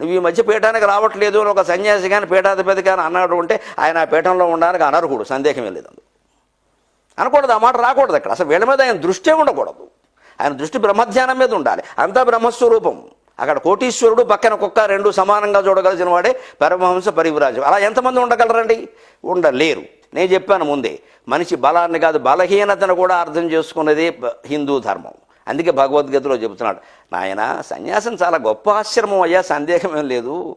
నువ్వు ఈ మధ్య పీఠానికి రావట్లేదు అని ఒక సన్యాసి కానీ పీఠాధిపతి కానీ అన్నాడు ఉంటే ఆయన ఆ పీఠంలో ఉండడానికి అనర్హుడు సందేహం లేదు అందులో. అనకూడదు ఆ మాట రాకూడదు అక్కడ. అసలు వీళ్ళ మీద ఆయన దృష్టే ఉండకూడదు. ఆయన దృష్టి బ్రహ్మధ్యానం మీద ఉండాలి. అంతా బ్రహ్మస్వరూపం. అక్కడ కోటీశ్వరుడు పక్కన కుక్క రెండు సమానంగా చూడగలిసిన వాడే పరమహంస పరివిరాజం. అలా ఎంతమంది ఉండగలరండి? ఉండలేరు. నేను చెప్పాను ముందే మనిషి బలాన్ని కాదు బలహీనతను కూడా అర్థం చేసుకున్నదే హిందూ ధర్మం. అందుకే భగవద్గీతలో చెబుతున్నాడు నాయన సన్యాసం చాలా గొప్ప ఆశ్రమం అయ్యా సందేహమేం లేదు.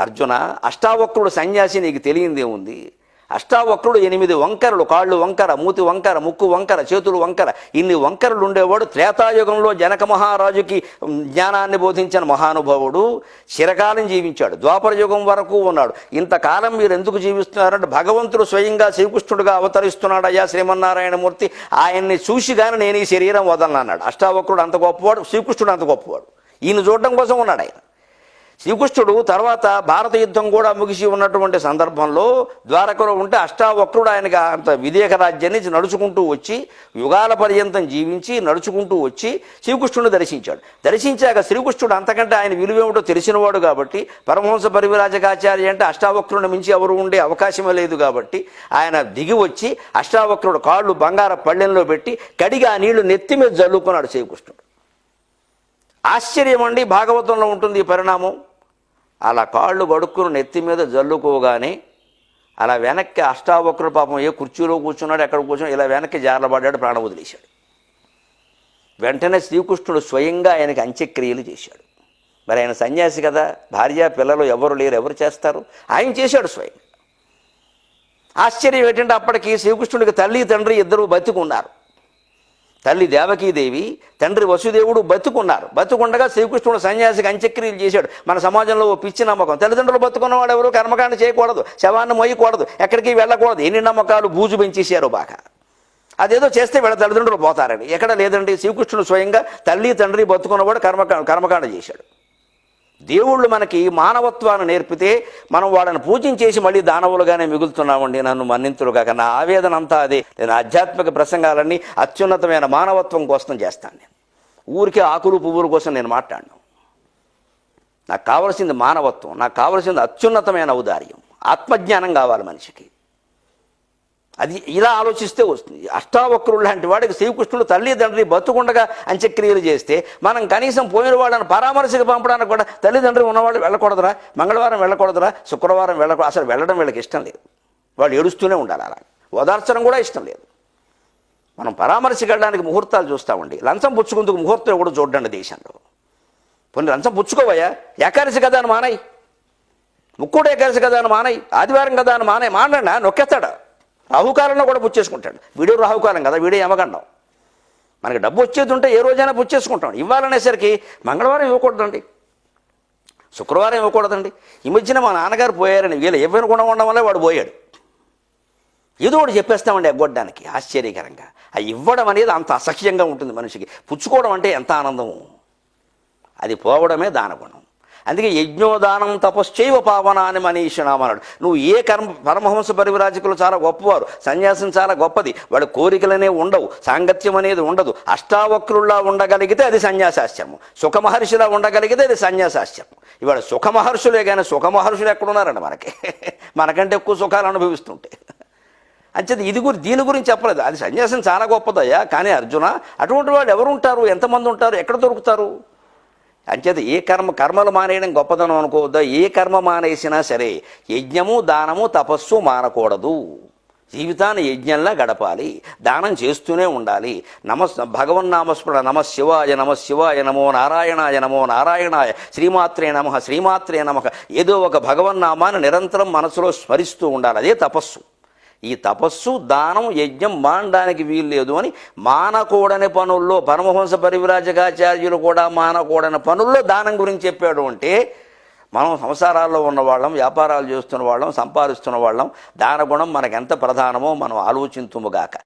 అర్జున అష్టావక్రుడు సన్యాసి నీకు తెలియందేముంది? అష్టావక్రుడు ఎనిమిది వంకరలు కాళ్ళు వంకర మూతి వంకర ముక్కు వంకర చేతులు వంకర. ఇన్ని వంకరలు ఉండేవాడు త్రేతాయుగంలో జనక మహారాజుకి జ్ఞానాన్ని బోధించిన మహానుభావుడు చిరకాలం జీవించాడు. ద్వాపర యుగం వరకు ఉన్నాడు. ఇంతకాలం మీరు ఎందుకు జీవిస్తున్నారంటే భగవంతుడు స్వయంగా శ్రీకృష్ణుడుగా అవతరిస్తున్నాడు అయ్యా శ్రీమన్నారాయణమూర్తి. ఆయన్ని చూసి కానీ నేను ఈ శరీరం వదలన్నాడు అష్టావక్రుడు అంత గొప్పవాడు శ్రీకృష్ణుడు అంత గొప్పవాడు. ఈయన చూడడం కోసం ఉన్నాడు ఆయన. శ్రీకృష్ణుడు తర్వాత భారత యుద్ధం కూడా ముగిసి ఉన్నటువంటి సందర్భంలో ద్వారకలో ఉంటే అష్టావక్రుడు ఆయనకి అంత విదేక రాజ్యాన్ని నడుచుకుంటూ వచ్చి యుగాల పర్యంతం జీవించి నడుచుకుంటూ వచ్చి శ్రీకృష్ణుడు దర్శించాడు. దర్శించాక శ్రీకృష్ణుడు అంతకంటే ఆయన విలువేమిటో తెలిసినవాడు కాబట్టి పరమహంస పరివిరాజకాచార్య అంటే అష్టావక్రుడిని మించి ఎవరు ఉండే అవకాశమే లేదు కాబట్టి ఆయన దిగి వచ్చి అష్టావక్రుడు కాళ్ళు బంగార పళ్ళెంలో పెట్టి కడిగి ఆ నీళ్ళు నెత్తి మీద జల్లుకున్నాడు శ్రీకృష్ణుడు. ఆశ్చర్యం అండి భాగవతంలో ఉంటుంది ఈ పరిణామం. అలా కాళ్ళు గడుక్కుని నెత్తి మీద జల్లుకోగానే అలా వెనక్కి అష్టావక్రుడు పాపం ఏ కుర్చీలో కూర్చున్నాడు ఎక్కడ కూర్చున్నాడు ఇలా వెనక్కి జారలబడ్డాడు ప్రాణం వదిలేశాడు. వెంటనే శ్రీకృష్ణుడు స్వయంగా ఆయనకి అంత్యక్రియలు చేశాడు. మరి ఆయన సన్యాసి కదా భార్య పిల్లలు ఎవరు లేరు ఎవరు చేస్తారు? ఆయన చేశాడు స్వయంగా. ఆశ్చర్యం ఏంటంటే అప్పటికి శ్రీకృష్ణుడికి తల్లి తండ్రి ఇద్దరు బతికున్నారు. తల్లి దేవకీదేవి తండ్రి వసుదేవుడు బతుకున్నారు. బతుకుండగా శ్రీకృష్ణుడు సన్యాసికి అంత్యక్రియలు చేశాడు. మన సమాజంలో ఓ పిచ్చి నమ్మకం. తల్లిదండ్రులు బతుకున్నవాడు ఎవరు? కర్మకాండ చేయకూడదు. శవాన్ని మోయకూడదు. ఎక్కడికి వెళ్ళకూడదు. ఎన్ని నమ్మకాలు బూజు పెంచేశారు బాగా. అదేదో చేస్తే వీళ్ళ తల్లిదండ్రులు పోతారని. ఎక్కడ లేదండి. శ్రీకృష్ణుడు స్వయంగా తల్లి తండ్రి బతుకున్నవాడు కర్మకాండ కర్మకాండ చేశాడు. దేవుళ్ళు మనకి మానవత్వాన్ని నేర్పితే మనం వాళ్ళని పూజించేసి మళ్ళీ దానవులుగానే మిగులుతున్నామండి. నన్ను మన్నింతులుగాక నా ఆవేదన అంతా అదే. నేను ఆధ్యాత్మిక ప్రసంగాలన్నీ అత్యున్నతమైన మానవత్వం కోసం చేస్తాను నేను. ఊరికే ఆకులు పువ్వుల కోసం నేను మాట్లాడను. నాకు కావలసింది మానవత్వం. నాకు కావలసింది అత్యున్నతమైన ఔదార్యం. ఆత్మజ్ఞానం కావాలి మనిషికి. అది ఇలా ఆలోచిస్తే వస్తుంది. అష్టావక్రుడు లాంటి వాడికి శ్రీకృష్ణుడు తల్లిదండ్రి బతుకుండగా అంత్యక్రియలు చేస్తే మనం కనీసం పోయిన వాళ్ళని పరామర్శకు పంపడానికి కూడా తల్లిదండ్రి ఉన్నవాళ్ళు వెళ్ళకూడదురా మంగళవారం వెళ్ళకూడదురా శుక్రవారం వెళ్ళకూడదు అసలు వెళ్ళడం వీళ్ళకి ఇష్టం లేదు. వాళ్ళు ఏడుస్తూనే ఉండాలి అలా ఓదార్చడం కూడా ఇష్టం లేదు. మనం పరామర్శకు వెళ్ళడానికి ముహూర్తాలు చూస్తామండి. లంచం పుచ్చుకుందుకు ముహూర్తం కూడా చూడండి దేశంలో. కొన్ని లంచం పుచ్చుకోవయ్యా? ఏకాదశి కదా అని మానయ్. ముక్కుడు ఏకాదశి కదా అని మానయ్. ఆదివారం కదా అని మానయ్ మానండి? నొక్కేస్తాడు? రాహుకాలంలో కూడా పుచ్చేసుకుంటాడు వీడియో రాహుకాలం కదా వీడియో యమగండం. మనకి డబ్బు వచ్చేది ఉంటే ఏ రోజైనా పుచ్చేసుకుంటాం ఇవ్వాలనేసరికి మంగళవారం ఇవ్వకూడదండి. శుక్రవారం ఇవ్వకూడదండి. ఈ మధ్యన మా నాన్నగారు పోయారని వీళ్ళు ఇవ్వని గుణం ఉండడం వల్ల వాడు పోయాడు. ఏదో ఒకటి చెప్పేస్తామండి ఎగ్గొట్టడానికి ఆశ్చర్యకరంగా. ఆ ఇవ్వడం అనేది అంత అసహ్యంగా ఉంటుంది మనిషికి. పుచ్చుకోవడం అంటే ఎంత ఆనందము అది పోవడమే దానగుణం. అందుకే యజ్ఞోదానం తపశ్చైవ పావనాన్ని అని మనీషునామన్నాడు నువ్వు ఏ కర్మ పరమహంస పరివిరాజకులు చాలా గొప్పవారు. సన్యాసం చాలా గొప్పది. వాడి కోరికలనే ఉండవు. సాంగత్యం అనేది ఉండదు. అష్టావక్రుల్లా ఉండగలిగితే అది సన్యాసాశ్రమం. సుఖమహర్షిలా ఉండగలిగితే అది సన్యాసాశ్రమం. ఇవాళ సుఖమహర్షులే కానీ సుఖమహర్షులు ఎక్కడున్నారండి మనకి? మనకంటే ఎక్కువ సుఖాలు అనుభవిస్తుంటే. అంచేది ఇది గురి దీని గురించి చెప్పలేదు. అది సన్యాసం చాలా గొప్పదయ్యా. కానీ అర్జున అటువంటి వాళ్ళు ఎవరు ఉంటారు ఎంతమంది ఉంటారు? ఎక్కడ దొరుకుతారు? అంచేత ఏ కర్మ కర్మలు మానేయడం గొప్పదనం అనుకోవద్దా? ఏ కర్మ మానేసినా సరే యజ్ఞము దానము తపస్సు మానకూడదు. జీవితాన్ని యజ్ఞంలా గడపాలి. దానం చేస్తూనే ఉండాలి. నమ భగవన్నామస్మరణ నమ శివాయ నమ శివాయ నమో నారాయణాయ నమో నారాయణాయ శ్రీమాత్రే నమ శ్రీమాత్రే నమ. ఏదో ఒక భగవన్నామాన్ని నిరంతరం మనసులో స్మరిస్తూ ఉండాలి. అదే తపస్సు. ఈ తపస్సు దానం యజ్ఞం మానడానికి వీలు లేదు అని మానకూడని పనుల్లో పరమహంస పరివిరాజకాచార్యులు కూడా మానకూడని పనుల్లో దానం గురించి చెప్పాడు అంటే మనం సంసారాల్లో ఉన్న వాళ్ళం వ్యాపారాలు చేస్తున్న వాళ్ళం సంపాదిస్తున్న వాళ్ళం దాన గుణం మనకెంత ప్రధానమో మనం ఆలోచింతుముగాక